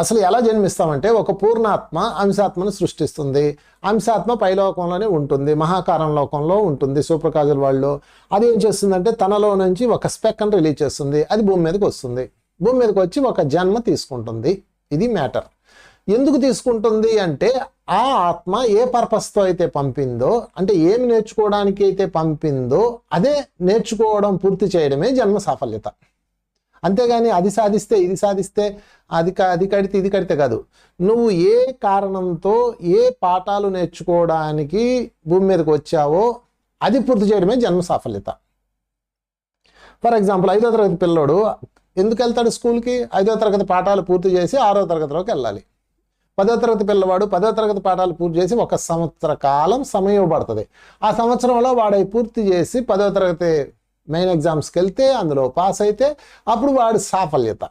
అసలు ఎలా జన్మిస్తామంటే ఒక పూర్ణాత్మ అంశాత్మను సృష్టిస్తుంది. అంశాత్మ పైలోకంలోనే ఉంటుంది మహాకారం లోకంలో ఉంటుంది సూపర్ వాళ్ళు అది ఏం చేస్తుందంటే తనలో నుంచి ఒక స్పెక్ని రిలీజ్ చేస్తుంది అది భూమి మీదకి వస్తుంది. భూమి మీదకి వచ్చి ఒక జన్మ తీసుకుంటుంది. ఇది మ్యాటర్. ఎందుకు తీసుకుంటుంది అంటే ఆ ఆత్మ ఏ పర్పస్తో అయితే పంపిందో అంటే ఏమి నేర్చుకోవడానికి అయితే పంపిందో అదే నేర్చుకోవడం పూర్తి చేయడమే జన్మ సాఫల్యత. అంతేగాని అది సాధిస్తే ఇది సాధిస్తే అది క- అది కడితే ఇది కడితే కాదు. నువ్వు ఏ కారణంతో ఏ పాఠాలు నేర్చుకోవడానికి భూమి మీదకి వచ్చావో అది పూర్తి చేయడమే జన్మ సాఫల్యత. ఫర్ ఎగ్జాంపుల్ ఐదో తరగతి పిల్లోడు ఎందుకు వెళ్తాడు స్కూల్కి? ఐదో తరగతి పాఠాలు పూర్తి చేసి ఆరో తరగతిలోకి వెళ్ళాలి. పదో తరగతి పిల్లవాడు పదో తరగతి పాఠాలు పూర్తి చేసి ఒక సంవత్సర కాలం సమయం పడుతుంది. ఆ సంవత్సరంలో వాడు పూర్తి చేసి పదో తరగతి మెయిన్ ఎగ్జామ్స్కి వెళ్తే అందులో పాస్ అయితే అప్పుడు వాడు సాఫల్యత.